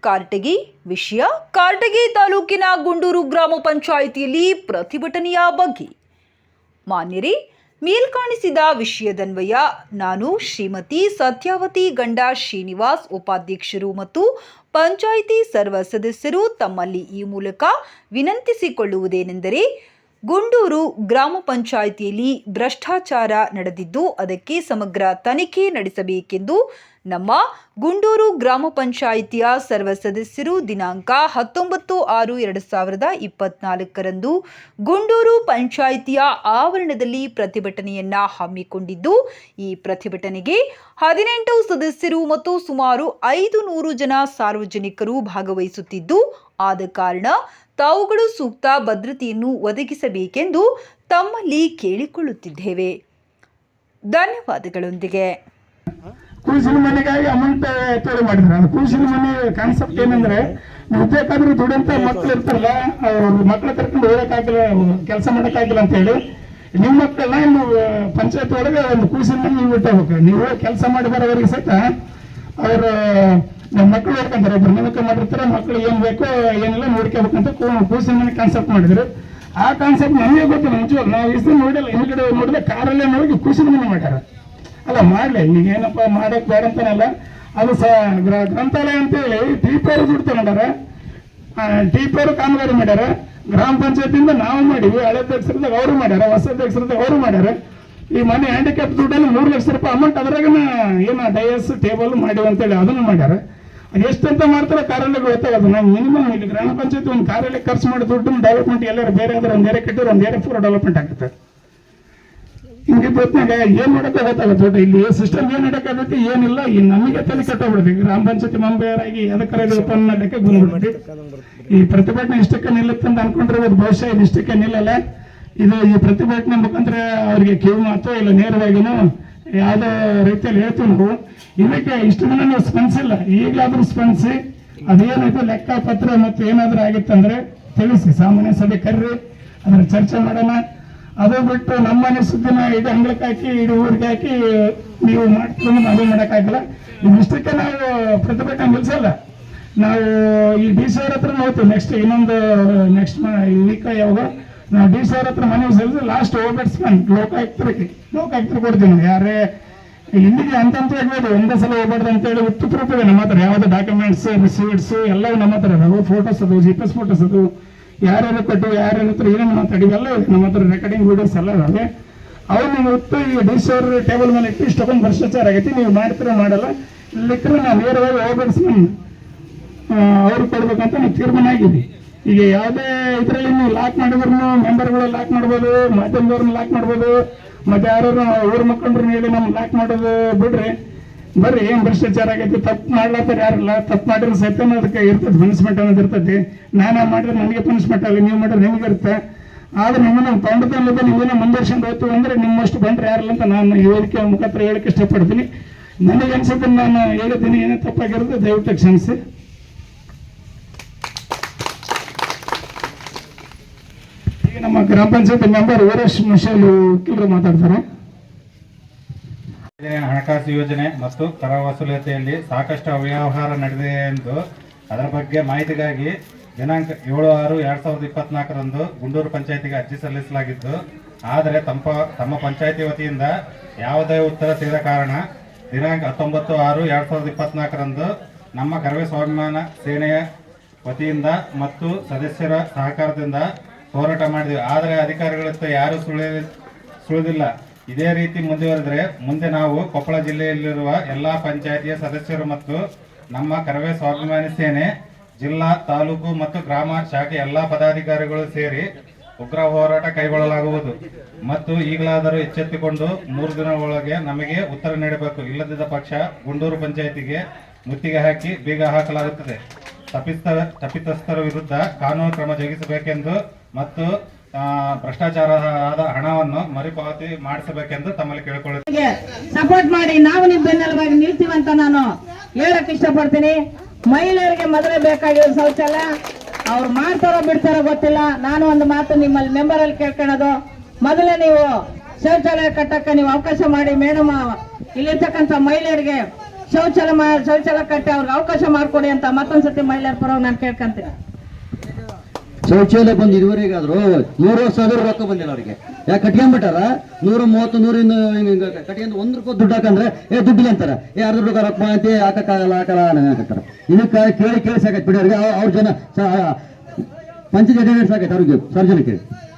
ಕಾರಟಗಿ, ವಿಷಯ, ಕಾರ್ಟಗಿ ತಾಲೂಕಿನ ಗುಂಡೂರು ಗ್ರಾಮ ಪಂಚಾಯಿತಿಯಲ್ಲಿ ಪ್ರತಿಭಟನೆಯ ಬಗ್ಗೆ. ಮಾನ್ಯರೇ, ಮೇಲ್ಕಾಣಿಸಿದ ವಿಷಯದನ್ವಯ ನಾನು ಶ್ರೀಮತಿ ಸತ್ಯಾವತಿ ಗಂಡ ಶ್ರೀನಿವಾಸ್ ಉಪಾಧ್ಯಕ್ಷರು ಮತ್ತು ಪಂಚಾಯಿತಿ ಸರ್ವ ಸದಸ್ಯರು ತಮ್ಮಲ್ಲಿ ಈ ಮೂಲಕ ವಿನಂತಿಸಿಕೊಳ್ಳುವುದೇನೆಂದರೆ ಗುಂಡೂರು ಗ್ರಾಮ ಪಂಚಾಯಿತಿಯಲ್ಲಿ ಭ್ರಷ್ಟಾಚಾರ ನಡೆದಿದ್ದು, ಅದಕ್ಕೆ ಸಮಗ್ರ ತನಿಖೆ ನಡೆಸಬೇಕೆಂದು ನಮ್ಮ ಗುಂಡೂರು ಗ್ರಾಮ ಪಂಚಾಯಿತಿಯ ಸರ್ವ ಸದಸ್ಯರು ದಿನಾಂಕ ಹತ್ತೊಂಬತ್ತು ಆರು ಎರಡು ಸಾವಿರದ ಇಪ್ಪತ್ನಾಲ್ಕರಂದು ಗುಂಡೂರು ಪಂಚಾಯಿತಿಯ ಆವರಣದಲ್ಲಿ ಪ್ರತಿಭಟನೆಯನ್ನ ಹಮ್ಮಿಕೊಂಡಿದ್ದು, ಈ ಪ್ರತಿಭಟನೆಗೆ ಹದಿನೆಂಟು ಸದಸ್ಯರು ಮತ್ತು ಸುಮಾರು ಐದು ನೂರು ಜನ ಸಾರ್ವಜನಿಕರು ಭಾಗವಹಿಸುತ್ತಿದ್ದು, ಆದ ಕಾರಣ ತಾವುಗಳು ಸೂಕ್ತ ಭದ್ರತೆಯನ್ನು ಒದಗಿಸಬೇಕೆಂದು ತಮ್ಮಲ್ಲಿ ಕೇಳಿಕೊಳ್ಳುತ್ತಿದ್ದೇವೆ. ಧನ್ಯವಾದಗಳೊಂದಿಗೆ. ಕೂಸಿನ ಮನೆಗಾಗಿ ಅಮೌಂಟ್ ಕೇಳಿ ಮಾಡಿದ್ರು. ಕೂಸಿನ ಮನೆ ಕಾನ್ಸೆಪ್ಟ್ ಏನಂದ್ರೆ ಬೇಕಾದ್ರೂ ದುಡಿಯಂತ ಮಕ್ಳು ಇರ್ತಾರಲ್ಲ ಅವರು ಮಕ್ಳು ಕರ್ಕೊಂಡು ಹೋಗಕ್ಕಾಗಿಲ್ಲ, ಕೆಲಸ ಮಾಡಕ್ಕಾಗಿಲ್ಲ ಅಂತ ಹೇಳಿ, ನಿಮ್ಮ ಮಕ್ಕಳನ್ನ ನೀವು ಪಂಚಾಯತ್ ಒಳಗೆ ಒಂದು ಕೂಸಿನ ಮನೆ ನೀವು ಇಟ್ಟಬೇಕು ನೀವು ಕೆಲಸ ಮಾಡಿ ಬರೋವರೆಗೆ ಸಹಿತ, ಅವ್ರ ನಮ್ಮ ಮಕ್ಕಳು ನೋಡ್ಕೊಂತಾರೆ ಒಬ್ರು ಮಾಡಿರ್ತಾರೆ ಮಕ್ಕಳು ಏನು ಬೇಕೋ ಏನೆಲ್ಲ ನೋಡ್ಕೋಬೇಕಂತ ಕೂಸಿನ ಮನೆ ಕಾನ್ಸೆಪ್ಟ್ ಮಾಡಿದ್ರು. ಆ ಕಾನ್ಸೆಪ್ಟ್ ನಮಗೆ ಗೊತ್ತಿಲ್ಲ ನಿಜವಾಗ ನಾವು ಇಷ್ಟು ನೋಡಿಲ್ಲ, ಹಿಂದ್ಗಡೆ ನೋಡಿದ್ರೆ ಕಾರಲ್ಲೇ ನೋಡಿ ಕೂಸಿನ ಮನೆ ಮಾಡ್ಯಾರ. ಅಲ್ಲ, ಮಾಡ್ಲಿ. ಈಗ ಏನಪ್ಪ ಮಾಡಕ್ ಬೇಡ ಅಂತಾನಲ್ಲ, ಅದು ಸ ಗ್ರ- ಗ್ರಂಥಾಲಯ ಅಂತೇಳಿ ಟಿಪೇರು ದುಡ್ಡು ತಗೊಂಡಾರ ಅವರು ಕಾಮಗಾರಿ ಮಾಡ್ಯಾರ. ಗ್ರಾಮ ಪಂಚಾಯತಿಯಿಂದ ನಾವು ಮಾಡಿವಿ ಹಳೆ ಅಧ್ಯಕ್ಷರದಾಗ ಅವರು ಮಾಡ್ಯಾರ, ಹೊಸ ಅಧ್ಯಕ್ಷರದಾಗ ಅವರು ಮಾಡ್ಯಾರ. ಈ ಮನೆ ಹ್ಯಾಂಡಿಕ್ಯಾಪ್ ದುಡ್ಡಲ್ಲಿ ಮೂರು ಲಕ್ಷ ರೂಪಾಯಿ ಅಮೌಂಟ್ ಅದ್ರಾಗನ ಏನ ಡಯಸ್ ಟೇಬಲ್ ಮಾಡಿವಿ ಅಂತೇಳಿ ಅದನ್ನು ಮಾಡ್ಯಾರ. ಎಷ್ಟಂತ ಮಾಡ್ತಾರೆ ಕಾರ್ಯಾಲಯ ಗೊತ್ತಾಗದು ನಾವು ಮಿನಿಮಮ್ ಇಲ್ಲಿ ಗ್ರಾಮ ಪಂಚಾಯತಿ ಒಂದು ಕಾರ್ಯಾಲಯ ಖರ್ಚು ಮಾಡಿ ದುಡ್ಡು ಡೆವಲಪ್ಮೆಂಟ್ ಎಲ್ಲರೂ ಬೇರೆ ಅಂದ್ರೆ ಒಂದು ಏರಿಯಾ ಕಟ್ಟಿದ್ರೆ ಒಂದು ಪೂರ ಡೆವಲಪ್ಮೆಂಟ್ ಆಗುತ್ತೆ ಹಿಂಗೆ ಹೊತ್ನಾಗ ಏನ್ ಮಾಡಕ್ಕೆ ಗೊತ್ತಾಗುತ್ತೆ ಇಲ್ಲಿ ಸಿಸ್ಟಮ್ ಏನ್ ನಡಕಾಗತ್ತೆ ಏನಿಲ್ಲ, ಈ ನಮಗೆ ತಲೆ ಕಟ್ಟೋಗ್ಬಿಡ್ತೀವಿ ಗ್ರಾಮ ಪಂಚಾಯತಿ ಮೆಂಬರ್ ಅದಕ್ಕೆ ಓಪನ್ ಮಾಡಕ್ಕೆ ಬಂದ್ಬಿಡ್ತೀವಿ ಈ ಪ್ರತಿಭಟನೆ ಇಷ್ಟಕ್ಕೆ ನಿಲ್ಲುತ್ತೆ ಅಂತ ಅನ್ಕೊಂಡ್ರೆ ಬಹುಶಃ ಇದು ಇಷ್ಟಕ್ಕೆ ನಿಲ್ಲಲ್ಲ. ಇದು ಈ ಪ್ರತಿಭಟನೆ ಮುಖಾಂತರ ಅವರಿಗೆ ಕಿವಿ ಮಾತು ಇಲ್ಲ ನೇರವಾಗಿನೂ ಯಾವುದೋ ರೀತಿಯಲ್ಲಿ ಹೇಳ್ತೀವಿ ನಾವು. ಇದಕ್ಕೆ ಇಷ್ಟು ದಿನ ನೀವು ಸ್ಪಂದಿಸಿಲ್ಲ ಈಗಲಾದರೂ ಸ್ಪಂದಿಸಿ ಅದೇನಿದೆ ಲೆಕ್ಕ ಪತ್ರ ಮತ್ತು ಏನಾದರೂ ಆಗಿತ್ತಂದ್ರೆ ತಿಳಿಸಿ. ಸಾಮಾನ್ಯ ಸಭೆ ಕರ್ರಿ, ಅದರ ಚರ್ಚೆ ಮಾಡೋಣ. ಅದು ಬಿಟ್ಟು ನಮ್ಮ ಮನೆ ಸುದ್ದಿನ ಇದು ಅಂಗಳಕ್ಕೆ ಹಾಕಿ ಇಡೀ ಊರಿಗೆ ಹಾಕಿ ನೀವು ಮಾಡ್ಕೊಂಡು ನಾವು ಮಾಡೋಕ್ಕಾಗಲ್ಲ. ಇದಿಷ್ಟಕ್ಕೆ ನಾವು ಪ್ರತಿಭಟನೆ ನಿಲ್ಸಲ್ಲ ನಾವು ಈ ಡಿ ಸಿ ಅವ್ರ ಹತ್ರ ನೋಡ್ತೀವಿ. ನೆಕ್ಸ್ಟ್ ಇನ್ನೊಂದು ನೆಕ್ಸ್ಟ್ ವೀಕ್ ಯಾವಾಗ ನಾವು ಡಿ ಸಿ ಅವ್ರ ಹತ್ರ ಮನವಿ ಸಲ್ಲಿಸಿ ಲಾಸ್ಟ್ ಓಬರ್ಟ್ಸ್ಮನ್ ಲೋಕಾಯುಕ್ತರಿಗೆ, ಲೋಕಾಯುಕ್ತರು ಕೊಡ್ತೀವಿ ನಾವು ಯಾರೇ, ಇಲ್ಲಿಗೆ ಅಂತಂತ ಹೇಳ್ಬೋದು, ಒಂದೇ ಸಲ ಹೋಗ್ಬಾರ್ದು ಅಂತೇಳಿ ಉತ್ತು ಪ್ರೂಫ್ ಇದೆ ನಮ್ಮ ಹತ್ರ. ಯಾವ್ದು ಡಾಕ್ಯುಮೆಂಟ್ಸ್ ರಿಸೀಟ್ಸ್ ಎಲ್ಲವೂ ನಮ್ಮ ಹತ್ರ. ಇದಾವೆ ಫೋಟೋಸ್ ಅದು ಜಿ ಪಿ ಎಸ್ ಫೋಟೋಸ್ ಅದು. ಯಾರ್ಯಾರು ಕೊಟ್ಟು, ಯಾರ್ಯಾರ ಹತ್ರ ಏನೇನು ಮಾತಾಡಿ, ಎಲ್ಲ ನಮ್ಮ ಹತ್ರ ರೆಕಾರ್ಡಿಂಗ್ ವೀಡಿಯೋಸ್ ಎಲ್ಲ ಅದಾವೆ ಅವ್ರು ನೀವು ಉತ್ತು ಈ ಡಿ ಸಿ ಟೇಬಲ್ ಮೇಲೆ ಇಟ್ಟು ಇಷ್ಟೊಂದು ಭ್ರಷ್ಟಾಚಾರ ಆಗೈತಿ, ನೀವು ಮಾಡ್ತೀರೋ ಮಾಡಲ್ಲ ಲಿಕ್ಕರೆ ನಾವು ನೇರವಾಗಿ ಓಬರ್ಟ್ಸ್ಮನ್ ಅವ್ರಿಗೆ ಕೊಡ್ಬೇಕಂತ ನಾವು ತೀರ್ಮಾನ ಆಗಿದೆ ಈಗ ಯಾವುದೇ ಇದರಲ್ಲಿ ನೀವು ಲಾಕ್ ಮಾಡಿದ್ರು ಮೆಂಬರ್ಗಳು ಲಾಕ್ ಮಾಡ್ಬೋದು, ಮಾಧ್ಯಮದವ್ರನ್ನ ಲಾಕ್ ಮಾಡ್ಬೋದು, ಮತ್ತೆ ಯಾರು ಊರ ಮಕ್ಕಳನ್ನ ಹೇಳಿ ನಮ್ಗೆ ಲಾಕ್ ಮಾಡೋದು ಬಿಡ್ರಿ. ಬರ್ರಿ, ಏನ್ ಭ್ರಷ್ಟಾಚಾರ ಆಗೈತಿ, ತಪ್ಪು ಮಾಡ್ಲಾತಾರ ಯಾರಿಲ್ಲ, ತಪ್ಪು ಮಾಡಿದ್ರೆ ಸತ್ಯ ಅದಕ್ಕೆ ಇರ್ತದೆ ಪನಿಷ್ಮೆಂಟ್ ಅನ್ನೋದು ಇರ್ತೈತಿ ನಾನು ಮಾಡಿದ್ರೆ ನನಗೆ ಪನಿಷ್ಮೆಂಟ್ ಆಗಲಿ ನೀವು ಮಾಡಿದ್ರೆ ನಿಮ್ಗೆ ಇರುತ್ತೆ. ಆದ್ರೆ ನಿಮ್ಮನ್ನ ತೊಂಡತನದ ನಿಮ್ಮನ್ನ ಮುಂದುವರ್ಸ್ಕೊಂಡು ಹೋಯ್ತು ಅಂದ್ರೆ ನಿಮ್ಮಷ್ಟು ಬಂದ್ರೆ ಯಾರಿಲ್ಲ ಅಂತ ನಾನು ಹೇಳಿಕೆ ಮುಖಾಂತರ ಹೇಳಕ್ಕೆ ಇಷ್ಟಪಡ್ತೀನಿ. ನನಗೆ ಅನ್ಸುತ್ತೆ ನಾನು ಹೇಳಿದ್ದೀನಿ, ಏನೇ ತಪ್ಪಾಗಿರುತ್ತೆ, ದಯವಿಟ್ಟು ಕ್ಷಮಿಸಿ ಈಗ ನಮ್ಮ ಗ್ರಾಮ ಪಂಚಾಯತ್ ಮೆಂಬರ್ ವೀರೇಶ್ ಮಿಶೇಲ್ ಕಿಲ್ರು ಮಾತಾಡ್ತಾರೆ. ಹಣಕಾಸು ಯೋಜನೆ ಮತ್ತು ಕರ ವಸೂಲತೆಯಲ್ಲಿ ಸಾಕಷ್ಟು ಅವ್ಯವಹಾರ ನಡೆದಿದೆ ಎಂದು ಅದರ ಬಗ್ಗೆ ಮಾಹಿತಿಗಾಗಿ ದಿನಾಂಕ ಏಳು ಆರು ಎರಡ್ ಸಾವಿರದ ಇಪ್ಪತ್ನಾಲ್ಕರಂದು ಗುಂಡೂರು ಪಂಚಾಯತಿಗೆ ಅರ್ಜಿ ಸಲ್ಲಿಸಲಾಗಿದ್ದು ಆದರೆ ತಮ್ಮ ತಮ್ಮ ಪಂಚಾಯತಿ ವತಿಯಿಂದ ಯಾವುದೇ ಉತ್ತರ ಸಿಗದ ಕಾರಣ ದಿನಾಂಕ ಹತ್ತೊಂಬತ್ತು ಆರು ಎರಡ್ ಸಾವಿರದ ಇಪ್ಪತ್ನಾಲ್ಕರಂದು ನಮ್ಮ ಕರವೇ ಸ್ವಾಭಿಮಾನ ಸೇನೆಯ ವತಿಯಿಂದ ಮತ್ತು ಸದಸ್ಯರ ಸಹಕಾರದಿಂದ ಹೋರಾಟ ಮಾಡಿದ್ವಿ. ಆದರೆ ಅಧಿಕಾರಿಗಳತ್ತ ಯಾರೂ ಸುಳಿ ಸುಳಿದಿಲ್ಲ. ಇದೇ ರೀತಿ ಮುಂದುವರೆದರೆ ಮುಂದೆ ನಾವು ಕೊಪ್ಪಳ ಜಿಲ್ಲೆಯಲ್ಲಿರುವ ಎಲ್ಲಾ ಪಂಚಾಯತಿಯ ಸದಸ್ಯರು ಮತ್ತು ನಮ್ಮ ಕರವೇ ಸ್ವಾಭಿಮಾನಿ ಸೇನೆ, ಜಿಲ್ಲಾ, ತಾಲೂಕು ಮತ್ತು ಗ್ರಾಮ ಶಾಖೆ ಎಲ್ಲಾ ಪದಾಧಿಕಾರಿಗಳು ಸೇರಿ ಉಗ್ರ ಹೋರಾಟ ಕೈಗೊಳ್ಳಲಾಗುವುದು. ಮತ್ತು ಈಗಲಾದರೂ ಎಚ್ಚೆತ್ತುಕೊಂಡು ಮೂರು ದಿನ ಒಳಗೆ ನಮಗೆ ಉತ್ತರ ನೀಡಬೇಕು. ಇಲ್ಲದಿದ್ದ ಪಕ್ಷ ಗುಂಡೂರು ಪಂಚಾಯತಿಗೆ ಮುತ್ತಿಗೆ ಹಾಕಿ ಬೀಗ ಹಾಕಲಾಗುತ್ತದೆ. ತಪ್ಪಿಸ್ತ ತಪ್ಪಿತಸ್ಥರ ವಿರುದ್ಧ ಕಾನೂನು ಕ್ರಮ ಜರುಗಿಸಬೇಕೆಂದು ಮತ್ತು ಆ, ಆದ ಹಣವನ್ನು ಮರುಪಾವತಿ ಮಾಡಿಸಬೇಕೆಂದು ತಮ್ಮಲ್ಲಿ ಕೇಳಿಕೊಳ್ಳುತ್ತೇನೆ. ಸಪೋರ್ಟ್ ಮಾಡಿ ನಾವು ನಿಮ್ ಬೆನ್ನೆಲುಬಾಗಿ ನಿಲ್ತೀವಂತ ನಾನು ಹೇಳಕ್ ಇಷ್ಟಪಡ್ತೀನಿ. ಮಹಿಳೆಯರಿಗೆ ಮೊದಲೇ ಬೇಕಾಗಿರೋ ಶೌಚಾಲಯ ಅವ್ರು ಮಾಡ್ತಾರೋ ಬಿಡ್ತಾರೋ ಗೊತ್ತಿಲ್ಲ. ನಾನು ಒಂದು ಮಾತು ನಿಮ್ಮಲ್ಲಿ ಮೆಂಬರ್ ಅಲ್ಲಿ ಕೇಳ್ಕೊಳ್ಳೋದು. ಮೊದಲೇ ನೀವು ಶೌಚಾಲಯ ಕಟ್ಟಕ್ಕೆ ನೀವು ಅವಕಾಶ ಮಾಡಿ ಮೇಡಮ್ ಇಲ್ಲಿರ್ತಕ್ಕಂಥ ಮಹಿಳೆಯರಿಗೆ ಶೌಚಾಲಯ ಶೌಚಾಲಯ ಕಟ್ಟಿ ಅವ್ರಿಗೆ ಅವಕಾಶ ಮಾಡಿಕೊಡಿ ಅಂತ ಮತ್ತೊಂದ್ಸತಿ ಮಹಿಳೆಯರ ಪರವಾಗಿ ನಾನು ಕೇಳ್ಕೊಂತೀನಿ. ಶೌಚಾಲಯ ಬಂದು ಇದುವರೆಗೆ ಆದ್ರು ನೂರು ಸಾವಿರ ರೊಕ್ಕ ಬಂದಿಲ್ಲ ಅವರಿಗೆ. ಯಾಕೆ ಕಟ್ಕೊಂಡ್ಬಿಟ್ಟಾರ ನೂರ ಮೂವತ್ತು ನೂರಿಂದ ಕಟ್ಕೊಂಡು ಒಂದ್ ರೂಪಾಯಿ ದುಡ್ಡು ಹಾಕಂದ್ರೆ, ಏ, ದುಡ್ಡಿಲ್ಲ ಅಂತಾರೆ. ಏ, ಅರ್ಧ ರೂಪಾಯಿ ರೊಕ್ಕ ಅಂತೆ ಹಾಕಕ್ಕಾಗಲ್ಲ, ಹಾಕಲ್ಲ ಹಾಕತ್ತಾರೆ ಇದಕ್ಕೆ ಕೇಳಿ ಕೇಳಿ ಸಾಕೈತೆ ಬಿಡಿ ಅವ್ರಿಗೆ. ಅವ್ರ- ಜನ ಪಂಚಾಯತ್ ಸಾಕೈತೆ ಅವ್ರಿಗೆ ಸಾರ್ವಜನಿಕರಿಗೆ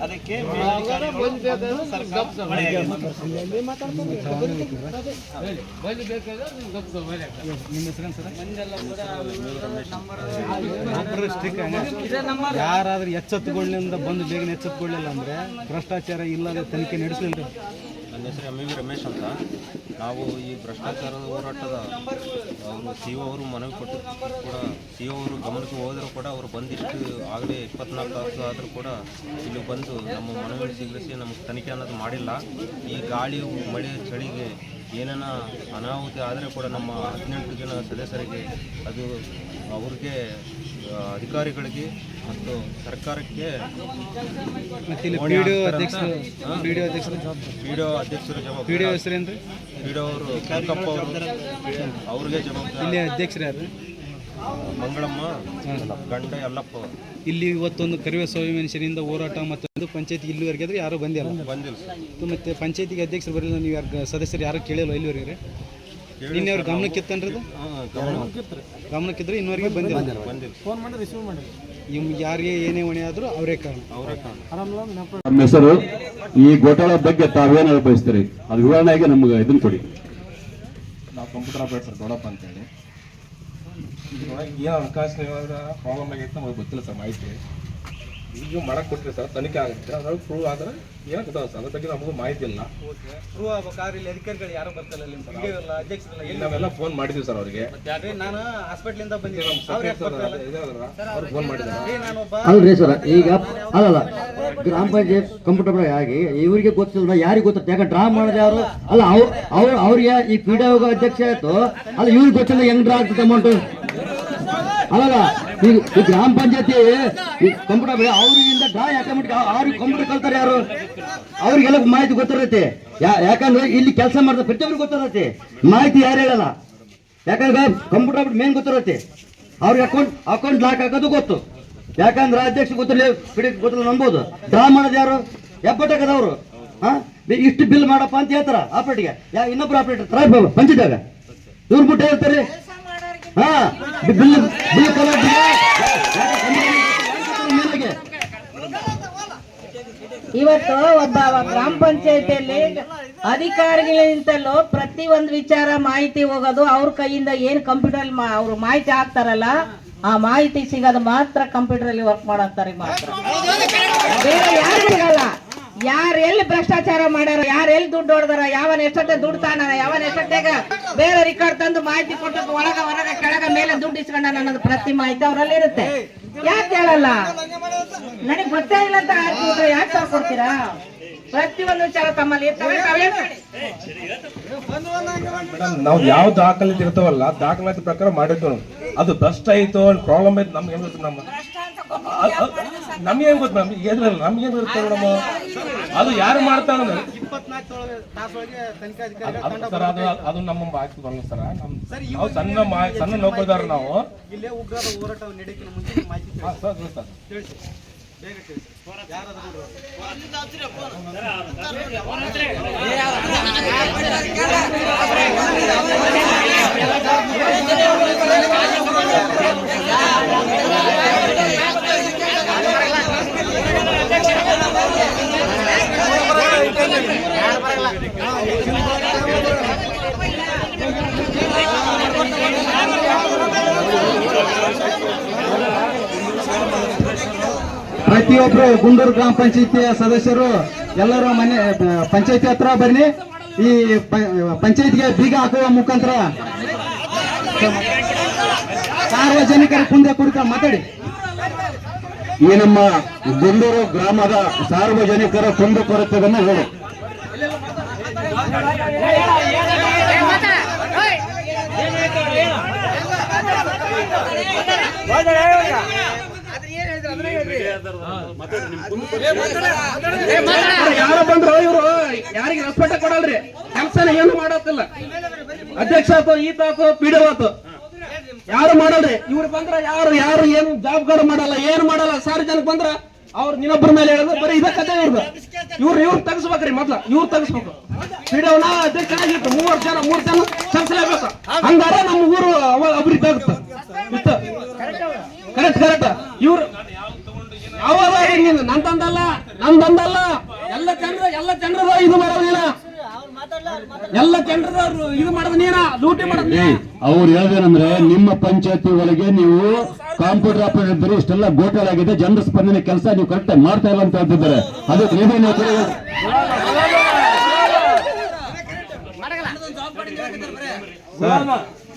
ಅದಕ್ಕೆ ಯಾರಾದ್ರೂ ಎಚ್ಚೆತ್ತುಗಳಿಂದ ಬಂದು ಬೇಗನೆ ಎಚ್ಚೆತ್ತುಕೊಳ್ಳಿಲ್ಲ ಅಂದ್ರೆ ಭ್ರಷ್ಟಾಚಾರ ಇಲ್ಲದೆ ತನಿಖೆ ನಡೆಸಲಿಲ್ಲ ನನ್ನ ಹೆಸರು ಎಂ ವಿ ರಮೇಶ್ ಅಂತ. ನಾವು ಈ ಭ್ರಷ್ಟಾಚಾರದ ಹೋರಾಟದ ಅವರು ಸಿ ಅವರು ಮನವಿ ಕೊಟ್ಟು ಕೂಡ ಸಿ ಅವರು ಗಮನಕ್ಕೆ ಹೋದರೂ ಕೂಡ ಅವರು ಬಂದಿಷ್ಟು ಆಗಲೇ ಇಪ್ಪತ್ನಾಲ್ಕು ತಾಸು ಆದರೂ ಕೂಡ ಇಲ್ಲಿ ಬಂದು ನಮ್ಮ ಮನವಿ ಸ್ವೀಕರಿಸಿ ನಮಗೆ ತನಿಖೆ ಅನ್ನೋದು ಮಾಡಿಲ್ಲ. ಈ ಗಾಳಿ ಮಳೆ ಚಳಿಗೆ ಏನೇನ ಅನಾಹುತಿ ಆದರೆ ಕೂಡ ನಮ್ಮ ಹದಿನೆಂಟು ಜನ ಸದಸ್ಯರಿಗೆ ಅದು ಅವ್ರಿಗೆ ಅಧಿಕಾರಿಗಳಿಗೆ ಮತ್ತು ಸರ್ಕಾರಕ್ಕೆ ಪಿಡಿಒ ಅಧ್ಯಕ್ಷರ ಜವಾಬ್ದಾರಿ. ಪಿಡಿಒ ಅವರು ಅವ್ರಿಗೆ ಜವಾಬ್ದಾರಿ. ಅಧ್ಯಕ್ಷರು ಮಂಗಳಮ್ಮ ಗಂಡ ಎಲ್ಲಪ್ಪ ಇಲ್ಲಿ ಇವತ್ತೊಂದು ಕರಿವೆ ಸ್ವಾಮಿ ಮನುಷ್ಯರಿಂದ ಹೋರಾಟ ಮತ್ತೊಂದು ಪಂಚಾಯತ್ ಇಲ್ಲಿವರೆಗೆ ಆದ್ರೆ ಯಾರು ಬಂದಿಲ್ಲ. ಬಂದಿಲ್ಲ ಮತ್ತೆ ಪಂಚಾಯತಿಗೆ ಅಧ್ಯಕ್ಷರು ಬರಲಿಲ್ಲ ನೀವು ಯಾರು ಸದಸ್ಯರು ಯಾರು ಕೇಳಿಲ್ಲ ಇಲ್ಲಿವರೆಗೆ? ನಿನ್ನೆ ಅವ್ರ ಗಮನಕ್ಕಿತ್ತನ್ರಿ ಇದು ಹಾಂ ಗಮನ ಗಮನಕ್ಕಿದ್ರೆ ಇನ್ನುವರೆಗೆ ಬಂದಿಲ್ಲ. ಬಂದಿಲ್ಲ ಇವ್ ಯಾರಿಗೆ ಏನೇ ಹೊಣೆ ಆದರೂ ಅವರೇ ಕಾರಣ. ಅವರೇ ಕಾರಣ. ನಮ್ಮ ಹೆಸರು ಈ ಘೋಟಾಳ ಬಗ್ಗೆ ತಾವೇನು ಬಯಸ್ತೀರಿ ಅದು ವಿವರಣೆಗೆ ನಮ್ಗೆ ಇದನ್ನ ಕೊಡಿ. ನಾವು ಕಂಪ್ಯೂಟರ್ ಆಪರೇಟರ್ ದೊಡ್ಡಪ್ಪ ಅಂತೇಳಿ. ಇದ್ರೊಳಗೆ ಏನು ಹಣಕಾಸಿನ ಪ್ರಾಬ್ಲಮ್ ಆಗೈತೆ ನಮಗೆ ಗೊತ್ತಿಲ್ಲ ಸರ್ ಮಾಹಿತಿ. ಈಗ ಮಾಡಕ್ಕೆ ಕೊಟ್ಟರೆ ಸರ್ ತನಿಖೆ ಆಗುತ್ತೆ. ಅದ್ರಾಗ ಪ್ರೂವ್ ಆದ್ರೆ ಏನು ಗೊತ್ತಾಗುತ್ತೆ ಸರ್. ಅದ್ರ ಬಗ್ಗೆ ನಮಗೂ ಮಾಹಿತಿ ಇಲ್ಲ. ಪ್ರೂವ್ ಆಗ್ಬೇಕಾದ್ರೆ ಇಲ್ಲಿ ಅಧಿಕಾರಿಗಳು ಯಾರು ಬರ್ತಾರಲ್ಲ ಇಲ್ಲಿ ಇಲ್ಲ ಅಧ್ಯಕ್ಷರಲ್ಲ ಈಗ ನಾವೆಲ್ಲ ಫೋನ್ ಮಾಡಿದ್ವಿ ಸರ್ ಅವರಿಗೆ. ನಾನು ಹಾಸ್ಪಿಟ್ಲಿಂದ ಬಂದಿದ್ದೀನಿ. ನಮ್ಮ ಫೋನ್ ಮಾಡಿದ್ರೆ ಅಲ್ರಿ ಸರ್ ಈಗ ಅಲ್ಲಲ್ಲ ಗ್ರಾಮ ಪಂಚಾಯತ್ ಕಂಪ್ಯೂಟರ್ ಆಗಿ ಇವರಿಗೆ ಗೊತ್ತಿಲ್ಲ ಯಾರಿಗೆ ಗೊತ್ತಿಲ್ಲ. ಯಾಕೆ ಡ್ರಾ ಮಾಡಿದೆ ಯಾರು ಅಲ್ಲ ಅವ್ರು ಅವ್ರು ಅವ್ರಿಗೆ ಈ ಪಿ ಡಿ ಅಧ್ಯಕ್ಷ ಆಯ್ತು. ಅಲ್ಲ ಇವ್ರಿಗೆ ಗೊತ್ತಿಲ್ಲ ಹೆಂಗ್ ಡ್ರಾ ಆಗ್ತದೆ ಅಮೌಂಟ್ ಅಲ್ಲಲ್ಲ, ಈ ಗ್ರಾಮ ಪಂಚಾಯತಿ ಕಂಪ್ಯೂಟರ್ ಅವ್ರಿಗಿಂದ ಡ್ರಾ ಆಟೋಮೆಟಿಕ್ ಅವ್ರಿಗೆ ಕಂಪ್ಯೂಟರ್ ಕಲ್ತಾರೆ ಯಾರು? ಅವ್ರಿಗೆಲ್ಲ ಮಾಹಿತಿ ಗೊತ್ತಿರತ್ತೆ. ಯಾಕಂದ್ರೆ ಇಲ್ಲಿ ಕೆಲಸ ಮಾಡಿದ ಪ್ರತಿಯೊಬ್ಬರು ಗೊತ್ತಿರತ್ತೆ. ಮಾಹಿತಿ ಯಾರು ಹೇಳಲ್ಲ. ಯಾಕಂದ್ರೆ ಕಂಪ್ಯೂಟರ್ ಮೇನ್ ಗೊತ್ತಿರತ್ತೆ. ಅವ್ರಿಗೆ ಅಕೌಂಟ್ ಅಕೌಂಟ್ ಲಾಕ್ ಹಾಕೋದು ಗೊತ್ತು. ಯಾಕಂದ್ರೆ ಅಧ್ಯಕ್ಷ ಗೊತ್ತಿಲ್ಲ ಪಿಡಿ ಗೊತ್ತಿಲ್ಲ ನಂಬೋದು. ಡ್ರಾ ಮಾಡೋದು ಯಾರು? ಎಪ್ಪತ್ತಾಗದವ್ರು ಹಾ ಇಷ್ಟು ಬಿಲ್ ಮಾಡಪ್ಪ ಅಂತ ಹೇಳ್ತಾರ ಆಪರೇಟ್ಗೆ ಯಾ ಇನ್ನೊಬ್ರು ಆಪರೇಟರ್ ಪಂಚಿದಾಗ ಇವ್ರು ಬಿಟ್ಟು ಹೇಳ್ತಾರೆ. ಇವತ್ತು ಒಬ್ಬ ಗ್ರಾಮ ಪಂಚಾಯತಿಯಲ್ಲಿ ಅಧಿಕಾರಿಗಳಿಂತಲೂ ಪ್ರತಿ ಒಂದು ವಿಚಾರ ಮಾಹಿತಿ ಹೋಗೋದು ಅವ್ರ ಕೈಯಿಂದ ಏನು ಕಂಪ್ಯೂಟರ್ ಅವ್ರು ಮಾಹಿತಿ ಹಾಕ್ತಾರಲ್ಲ, ಆ ಮಾಹಿತಿ ಸಿಗೋದು ಮಾತ್ರ ಕಂಪ್ಯೂಟರ್ ಅಲ್ಲಿ ವರ್ಕ್ ಮಾಡಂತಾರೆ ಮಾತ್ರ. ಬೇರೆ ಯಾರು ಸಿಗಲ್ಲ. ಯಾರು ಎಲ್ಲಿ ಭ್ರಷ್ಟಾಚಾರ ಮಾಡ್ಯಾರ ಯಾರು ಎಲ್ಲಿ ದುಡ್ಡು ಹೊಡೆದಾರ ಯಾವನ್ ಎಷ್ಟೊತ್ತೆ ದುಡ್ಡು ತಾನಾರ ಯಾವನ್ ಎಷ್ಟೊತ್ತೆಗ ಬೇರೆ ರಿಕಾರ್ಡ್ ತಂದು ಮಾಹಿತಿ ಕೊಟ್ಟು ಒಳಗ ಹೊರಗ ಕೆಳಗ ಮೇಲೆ ದುಡ್ಡು ಇಸ್ಕೊಂಡ ಅನ್ನೋದು ಪ್ರತಿ ಮಾಹಿತಿ ಅವರಲ್ಲಿ ಇರುತ್ತೆ. ಯಾಕೆ ಹೇಳಲ್ಲ? ನನಗೆ ಗೊತ್ತೇ ಇಲ್ಲ ಅಂತ ಆಗ್ತಿದ್ರೆ ಯಾಕೆ ತಾವು ಕೊಡ್ತೀರಾ ಪ್ರತಿಯೊಂದು ವಿಚಾರ ತಮ್ಮಲ್ಲಿ ನಾವು ಯಾವ ದಾಖಲಾತಿ ಇರ್ತಾವಲ್ಲ ದಾಖಲಾತಿ ಪ್ರಕಾರ ಮಾಡಿದ್ದು. ಅದು ಭ್ರಷ್ಟ ಆಯಿತು ಪ್ರಾಬ್ಲಮ್ ಆಯ್ತು ನಮ್ಗೆ ಏನು ಗೊತ್ತು ನಮ್ಮ ನಮ್ಗೆ ಏನು ಗೊತ್ತು ಮೇಡಮ್? ನಮ್ಗೆ ಏನು ಗೊತ್ತು ಮೇಡಮ್? ಅದು ಯಾರು ಮಾಡ್ತಾರ ಸರ್ ಅದು ಅದು ನಮ್ಮ ಮಾಹಿತಿ ಬರಲ್ಲ ಸರ್. ನಾವು ಸಣ್ಣ ಮಾ- ಸಣ್ಣ ನೌಕರದಾರ ನಾವು. ಇಲ್ಲೇ ಉಗ್ರರ ಹೋರಾಟ ಮುಂಚೆ ಮಾಹಿತಿ ಸರ್ ಸರ್, ಸರ್. ಪ್ರತಿಯೊಬ್ರು ಗುಂಡೂರು ಗ್ರಾಮ ಪಂಚಾಯತಿಯ ಸದಸ್ಯರು ಎಲ್ಲರೂ ಮನೆ ಪಂಚಾಯತಿ ಹತ್ರ ಬನ್ನಿ. ಈ ಪಂಚಾಯತ್ಗೆ ಬೀಗ ಹಾಕುವ ಮುಖಾಂತರ ಸಾರ್ವಜನಿಕರ ಕುಂದೆ ಕುರಿತ ಮಾತಾಡಿ. ಈ ನಮ್ಮ ಗುಂಡೂರು ಗ್ರಾಮದ ಸಾರ್ವಜನಿಕರ ಕುಂದುಕೊರತೆಯನ್ನು ಹೇಳಿ. ಯಾರು ಬಂದ್ರು ಇವರು ಯಾರಿಗೆ ರೆಸ್ಪೆಕ್ಟ್ ಕೊಡಲ್ರಿ? ಕೆಲಸನ ಏನು ಮಾಡತ್ತಿಲ್ಲ ಅಧ್ಯಕ್ಷ ಆತು ಈತ ಆತು ಪಿಡಿಒ ಆತು. ಯಾರು ಮಾಡಲ್ರಿ? ಇವ್ರು ಬಂದ್ರ ಯಾರು ಯಾರು ಏನು ಜವಾಬ್ದಾರಿ ಮಾಡಲ್ಲ ಏನು ಮಾಡಲ್ಲ. ಸಾರ್ವಜನಿಕ ಜನಕ್ಕೆ ಬಂದ್ರ ಅವ್ರು ನಿನ್ನೊಬ್ಬರ ಮೇಲೆ ಹೇಳೋದು ಬರೀ ಇದ ಕತೆ ಇವ್ರದ್ದು ಇವ್ರು ಇವ್ರು ತಗಸ್ಬೇಕ್ರಿ ಮೊದ್ಲ ಇವ್ರು ತಗಸ್ಬೇಕು. ಪಿಡಿಒನ ಅಧ್ಯಕ್ಷ ಆಗಿತ್ತು ಮೂವತ್ತು ಜನ ಮೂರ್ ಜನ ಸಲ್ಸಲೇಬೇಕು ಹಂಗಾರ ನಮ್ಮ ಊರು ಅವ ಅಭಿವೃದ್ಧಿ ಆಗುತ್ತೆ. ಕರೆಕ್ಟ್ ಕರೆಕ್ಟ್ ಇವ್ರು ಯಾವಾಗ ಹಿಂಗಿಂದ ನಂದಂದಲ್ಲ ಎಲ್ಲ ಜನರ ಎಲ್ಲ ಜನರ ಇದು ಮಾಡೋದಿಲ್ಲ ಎಲ್ಲ ಜನರ ಇದು ಮಾಡೋದು ಲೂಟಿ ಮಾಡೋದು. ಅವ್ರು ಹೇಳ್ದೇನಂದ್ರೆ ನಿಮ್ಮ ಪಂಚಾಯತಿ ಒಳಗೆ ನೀವು ಕಾಂಪ್ಯೂಟರ್ ಆಪರೇಟರ್ ಇದ್ದರೆ ಇಷ್ಟೆಲ್ಲ ಗೋಟಲ್ ಆಗಿದೆ. ಜನರ ಸ್ಪಂದನೆ ಕೆಲಸ ನೀವು ಕರೆಕ್ಟ್ ಮಾಡ್ತಾ ಇಲ್ಲ ಅಂತ ಹೇಳ್ತಿದ್ದಾರೆ. ಅದಕ್ಕೆ ನೀವೇನು ಹೇಳ್ತೀರಿ?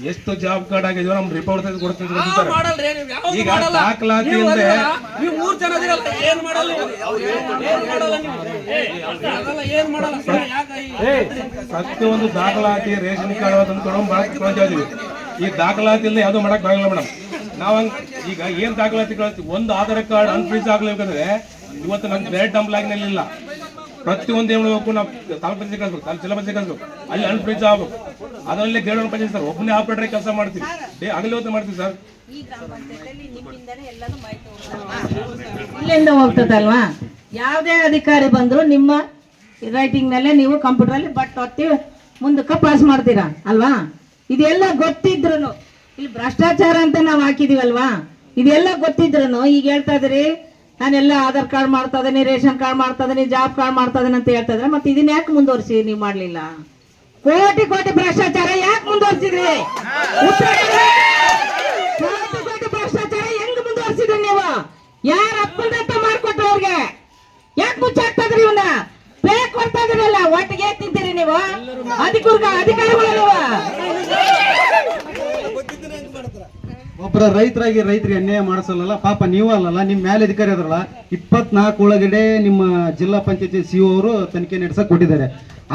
ಎಷ್ಟು ಜಾಬ್ ಕಾರ್ಡ್ ಆಗಿದೆಯೋ ನಮ್ ರಿಪೋರ್ಟ್ ತೆಗೆದು ಯಾವ್ದು ಈಗ. ದಾಖಲಾತಿ ಅಂದ್ರೆ- ಅದನ್ನ- ಪ್ರತಿಯೊಂದು ದಾಖಲಾತಿ ರೇಷನ್ ಕಾರ್ಡ್ ತೊಗೊಂತಾ ಇದೀವಿ ಈ ದಾಖಲಾತಿ ಇಲ್ಲ. ಯಾವ್ದು ಮಾಡಕ್ ಬರಲ್ಲ ಮೇಡಮ್. ನಾವ್ ಈಗ ಏನ್ ದಾಖಲಾತಿ ಕಳಿಸ್ತೀವಿ ಒಂದು ಆಧಾರ್ ಕಾರ್ಡ್ ಅನ್ಫ್ರೀಸ್ ಆಗ್ಲೇಬೇಕಂದ್ರೆ ಇವತ್ತು ನಮ್ಗೆ ಬೇರೆ ಡಂಪ್ಲಾಗ್ನಲ್ಲಿ ಇಲ್ಲ. ಪ್ರತಿಯೊಂದು ಮಾಡ್ಬೇಕು ನಾವು ತಾಲೂಕು ಪಂಚಾಯತ್ ಕಳಿಸ್ಬೇಕು ತಾಲೂಕು ಜಿಲ್ಲಾ ಪಂಚಾಯತ್ ಕಳಿಸ್ಬೇಕು. ಅಲ್ಲಿ ಅನ್ಫ್ರೀಸ್ ಆಗ್ಬೇಕು. ಅದರಲ್ಲಿ ಒನ್ ಪಂಚಾಯತ್ ಸರ್ ಒಬ್ಬನೇ ಆಪರೇಟರ್ ಕೆಲಸ ಮಾಡ್ತೀವಿ. ಏ ಹಗಲು ಹೊತ್ತು ಮಾಡ್ತೀವಿ ಸರ್. ಇಲ್ಲಿಂದ ಹೋಗ್ತದಲ್ವಾ? ಯಾವುದೇ ಅಧಿಕಾರಿ ಬಂದ್ರು ನಿಮ್ಮ ರೈಟಿಂಗ್ ನಲ್ಲೇ ನೀವು ಕಂಪ್ಯೂಟರ್ ಅಲ್ಲಿ ಬಟ್ ಒತ್ತಿ ಮುಂದಕ್ಕೆ ಪಾಸ್ ಮಾಡ್ತೀರಾ? ಅಲ್ವಾ? ಇದೆಲ್ಲ ಗೊತ್ತಿದ್ರು ಇಲ್ಲಿ ಭ್ರಷ್ಟಾಚಾರ ಅಂತ ನಾವು ಹಾಕಿದೀವಲ್ವಾ? ಇದೆಲ್ಲ ಗೊತ್ತಿದ್ರು ಈಗ ಹೇಳ್ತಾ ಇದ್ರಿ ನಾನೆಲ್ಲ ಆಧಾರ್ ಕಾರ್ಡ್ ಮಾಡ್ತಾ ಇದೀನಿ ರೇಷನ್ ಕಾರ್ಡ್ ಮಾಡ್ತಾ ಇದೀನಿ ಜಾಬ್ ಕಾರ್ಡ್ ಮಾಡ್ತಾ ಇದೀನಿ ಅಂತ ಹೇಳ್ತಾ ಇದ್ರೆ ಮತ್ತೆ ಇದನ್ನ ಯಾಕೆ ಮುಂದುವರಿಸಿ ನೀವು ಮಾಡಲಿಲ್ಲ? ಕೋಟಿ ಕೋಟಿ ಭ್ರಷ್ಟಾಚಾರ ಯಾಕೆ ಮುಂದುವರಿಸಿದ್ರಿ. ಕೋಟಿ ಕೋಟಿ ಭ್ರಷ್ಟಾಚಾರ ಹೆಂಗ್ ಮುಂದುವರಿಸಿದ್ರಿ ನೀವು? ಯಾರ ಅಪ್ಪನ ಮಾಡ್ಕೊಟ್ರು ಅವ್ರಿಗೆ? ಯಾಕೆ ಮುಚ್ಚಾಕ್ತದ್ರಿ ಇವನ್ನ ಪೇ ಕೊಡ್ತಾ ಇದ್ರಲ್ಲ ಒಟ್ಟಿಗೆ ತಿಂತೀರಿ ನೀವು? ಅಧಿಕಾರಿಗಳು ನೀವು? ಒಬ್ಬರ ರೈತರಾಗಿ ರೈತರಿಗೆ ಅನ್ಯಾಯ ಮಾಡಿಸಲ್ಲ ಪಾಪ ನೀವು ಅಲ್ಲಲ್ಲ ನಿಮ್ಮ ಮೇಲೆ ಅಧಿಕಾರಿ ಅದರಲ್ಲ. ಇಪ್ಪತ್ನಾಲ್ಕು ಒಳಗಡೆ ನಿಮ್ಮ ಜಿಲ್ಲಾ ಪಂಚಾಯತಿ ಸಿ ಅವರು ತನಿಖೆ ನಡೆಸಕ್ ಕೊಟ್ಟಿದ್ದಾರೆ.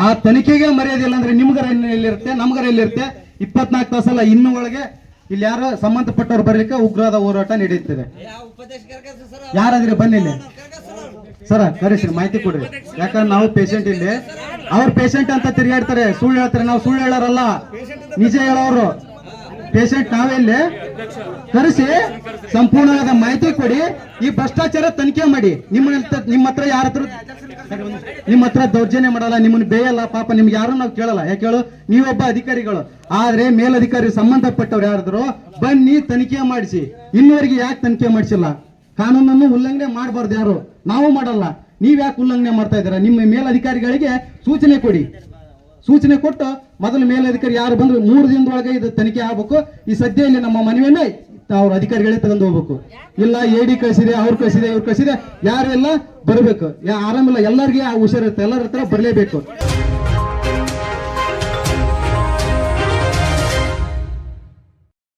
ಆ ತನಿಖೆಗೆ ಮರ್ಯಾದೆ ಇಲ್ಲ ಅಂದ್ರೆ ನಿಮ್ಗರ ಎಲ್ಲಿರುತ್ತೆ, ನಮ್ಗರ ಎಲ್ಲಿರುತ್ತೆ? ಇಪ್ಪತ್ನಾಲ್ಕು ತಾಸಲ್ಲ, ಇನ್ನು ಒಳಗೆ ಇಲ್ಲಿ ಯಾರು ಸಂಬಂಧಪಟ್ಟವ್ರು ಬರ್ಲಿಕ್ಕೆ ಉಗ್ರವಾದ ಹೋರಾಟ ನಡೆಯುತ್ತದೆ. ಯಾರಾದ್ರೆ ಬನ್ನಿ ಇಲ್ಲಿ. ಸರ ಸರ್ ಮಾಹಿತಿ ಕೊಡ್ರಿ. ಯಾಕಂದ್ರೆ ನಾವು ಪೇಷಂಟ್ ಇಲ್ಲಿ. ಅವ್ರ ಪೇಷಂಟ್ ಅಂತ ತಿರುಗಾಡ್ತಾರೆ, ಸುಳ್ಳು ಹೇಳ್ತಾರೆ. ನಾವು ಸುಳ್ಳು ಹೇಳೋರಲ್ಲ. ನಿಜ ಹೇಳೋರು. ಪೇಷಂಟ್ ಇಲ್ಲಿ ಕರೆಸಿ ಸಂಪೂರ್ಣವಾದ ಮಾಹಿತಿ ಕೊಡಿ. ಈ ಭ್ರಷ್ಟಾಚಾರ ತನಿಖೆ ಮಾಡಿ. ನಿಮ್ಮ ನಿಮ್ಮ ಹತ್ರ ಯಾರ ಹತ್ರ ನಿಮ್ಮ ಹತ್ರ ದೌರ್ಜನ್ಯ ಮಾಡಲ್ಲ ನಿಮ್ಮನ್ನ ಬೇಯಲ್ಲ, ಪಾಪ ನಿಮ್ಗೆ ಯಾರು ನಾವು ಕೇಳಲ್ಲ. ಯಾಕೆ ಹೇಳು? ನೀವೊಬ್ಬ ಅಧಿಕಾರಿಗಳು. ಆದ್ರೆ ಮೇಲಧಿಕಾರಿ ಸಂಬಂಧಪಟ್ಟವ್ರು ಯಾರಾದ್ರು ಬನ್ನಿ ತನಿಖೆ ಮಾಡಿಸಿ. ಇನ್ನುವರೆಗೆ ಯಾಕೆ ತನಿಖೆ ಮಾಡಿಸಿಲ್ಲ? ಕಾನೂನನ್ನು ಉಲ್ಲಂಘನೆ ಮಾಡಬಾರ್ದು ಯಾರು? ನಾವು ಮಾಡಲ್ಲ. ನೀವ್ ಯಾಕೆ ಉಲ್ಲಂಘನೆ ಮಾಡ್ತಾ ಇದ್ದೀರಾ? ನಿಮ್ಮ ಮೇಲಧಿಕಾರಿಗಳಿಗೆ ಸೂಚನೆ ಕೊಡಿ. ಸೂಚನೆ ಕೊಟ್ಟು ಮೊದಲು ಮೇಲಧಿಕಾರಿ ಯಾರು ಬಂದ್ರು ಮೂರು ದಿನದೊಳಗೆ ಇದು ತನಿಖೆ ಆಗ್ಬೇಕು. ಈ ಸದ್ಯ ಇಲ್ಲಿ ನಮ್ಮ ಮನವಿಯನ್ನ ಅವ್ರ ಅಧಿಕಾರಿಗಳೇ ತಗೊಂಡು ಹೋಗ್ಬೇಕು. ಇಲ್ಲ ಎ ಡಿ ಕಳಿಸಿದೆ, ಅವ್ರು ಕಳಿಸಿದೆ, ಇವ್ರು ಕಳಿಸಿದೆ, ಯಾರೆಲ್ಲ ಬರಬೇಕು. ಯಾ ಆರಾಮಿಲ್ಲ, ಎಲ್ಲರಿಗೆ ಹುಷಾರಿರುತ್ತೆ, ಎಲ್ಲರ ಹತ್ರ ಬರಲೇಬೇಕು.